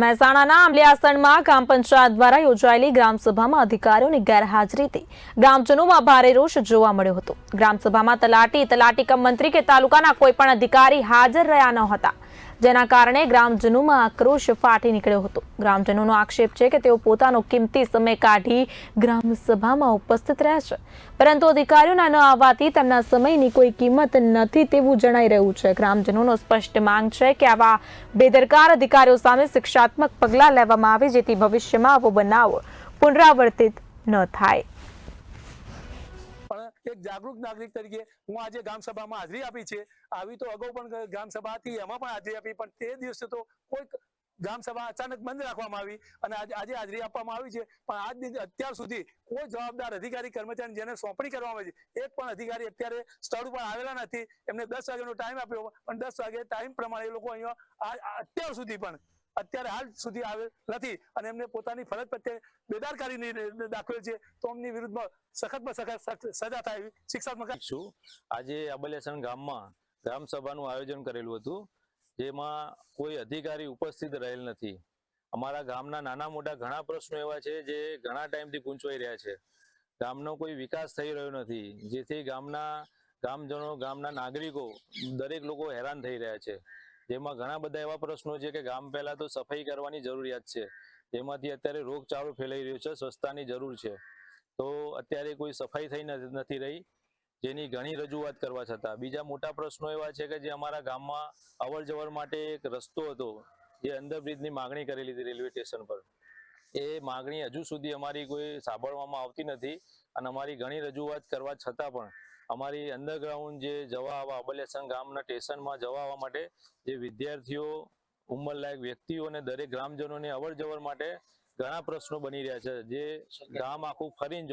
મહેસાણાના આંબલિયાસણમાં ગ્રામ પંચાયત દ્વારા યોજાયેલી ગ્રામસભામાં અધિકારીઓની ગેરહાજરીથી ગ્રામજનોમાં ભારે રોષ જોવા મળ્યો હતો. ગ્રામસભામાં તલાટી તલાટી કમ મંત્રી કે તાલુકાના કોઈ પણ અધિકારી હાજર રહ્યા ન હતા. જેના કારણે ગ્રામજનોમાં આક્રોશ ફાટી નીકળ્યો હતો. ગ્રામજનોનો આક્ષેપ છે કે તેઓ પોતાનો કિંમતી સમય કાઢી ગ્રામસભામાં ઉપસ્થિત રહ્યા છે. પરંતુ અધિકારીઓના ન આવવાથી તેમના સમયની કોઈ કિંમત નથી તેવું જણાઈ રહ્યું છે. ગ્રામજનોનો સ્પષ્ટ માંગ છે કે આવા બેદરકાર અધિકારીઓ સામે શિક્ષાત્મક પગલાં લેવામાં આવે જેથી ભવિષ્યમાં આવો બનાવ પુનરાવર્તિત ન થાય. એક જાગૃત નાગરિક તરીકે હું આજે ગ્રામ સભામાં હાજરી આપી છે. આવી તો અગાઉ પણ ગ્રામ સભા હતી એમાં પણ હાજરી આપી, પણ તે દિવસે તો કોઈ ગ્રામ સભા અચાનક બંધ રાખવામાં આવી અને આજે હાજરી આપવામાં આવી છે. પણ આજ અત્યાર સુધી કોઈ જવાબદાર અધિકારી કર્મચારી જેને સોંપણી કરવામાં આવી છે, એક પણ અધિકારી અત્યારે સ્થળ ઉપર આવેલા નથી. એમને દસ વાગ્યાનો ટાઈમ આપ્યો પણ દસ વાગે ટાઈમ પ્રમાણે એ લોકો અહીંયા અત્યાર સુધી પણ અત્યારે હાલ સુધી આવેલ નથી અને એમને પોતાની ફરજ પ્રત્યે બેદારકારી દાખવેલ છે. તો એમની વિરુદ્ધમાં સખતમાં સખત સજા થાય શિક્ષાત્મક છું આજે અબલેસણ ગામમાં ગ્રામ સભાનું આયોજન કરેલું હતું, જેમાં કોઈ અધિકારી ઉપસ્થિત રહેલ નથી. અમારા ગામના નાના મોટા ઘણા પ્રશ્નો એવા છે જે ઘણા ટાઈમથી ગૂંચવાઈ રહ્યા છે. ગામનો કોઈ વિકાસ થઈ રહ્યો નથી, જેથી ગામના ગામજનો, ગામના નાગરિકો દરેક લોકો હેરાન થઈ રહ્યા છે. જેમાં ઘણા બધા એવા પ્રશ્નો છે કે ગામ પહેલા તો સફાઈ કરવાની જરૂરિયાત છે. જેમાંથી અત્યારે રોગચાળો ફેલાઈ રહ્યો છે સ્વચ્છતાની જરૂર છે. તો અત્યારે કોઈ સફાઈ થઈ નથી રહી, જેની ઘણી રજૂઆત કરવા છતાં. બીજા મોટા પ્રશ્નો એવા છે કે જે અમારા ગામમાં અવર જવર માટે એક રસ્તો હતો, જે અંડરબ્રિજની માગણી કરેલી હતી રેલવે સ્ટેશન પર. એ માગણી હજુ સુધી અમારી કોઈ સાંભળવામાં આવતી નથી અને અમારી ઘણી રજૂઆત કરવા છતાં પણ અમારી અંડરગ્રાઉન્ડ જે જવા આવવા અબલેસન ગામના સ્ટેશનમાં જવા આવવા માટે જે વિદ્યાર્થીઓ, ઉંમરલાયક વ્યક્તિઓ અને દરેક ગ્રામજનોની અવર જવર માટે ઘણા પ્રશ્નો બની રહ્યા છે. જે ગામ આખું ફરીને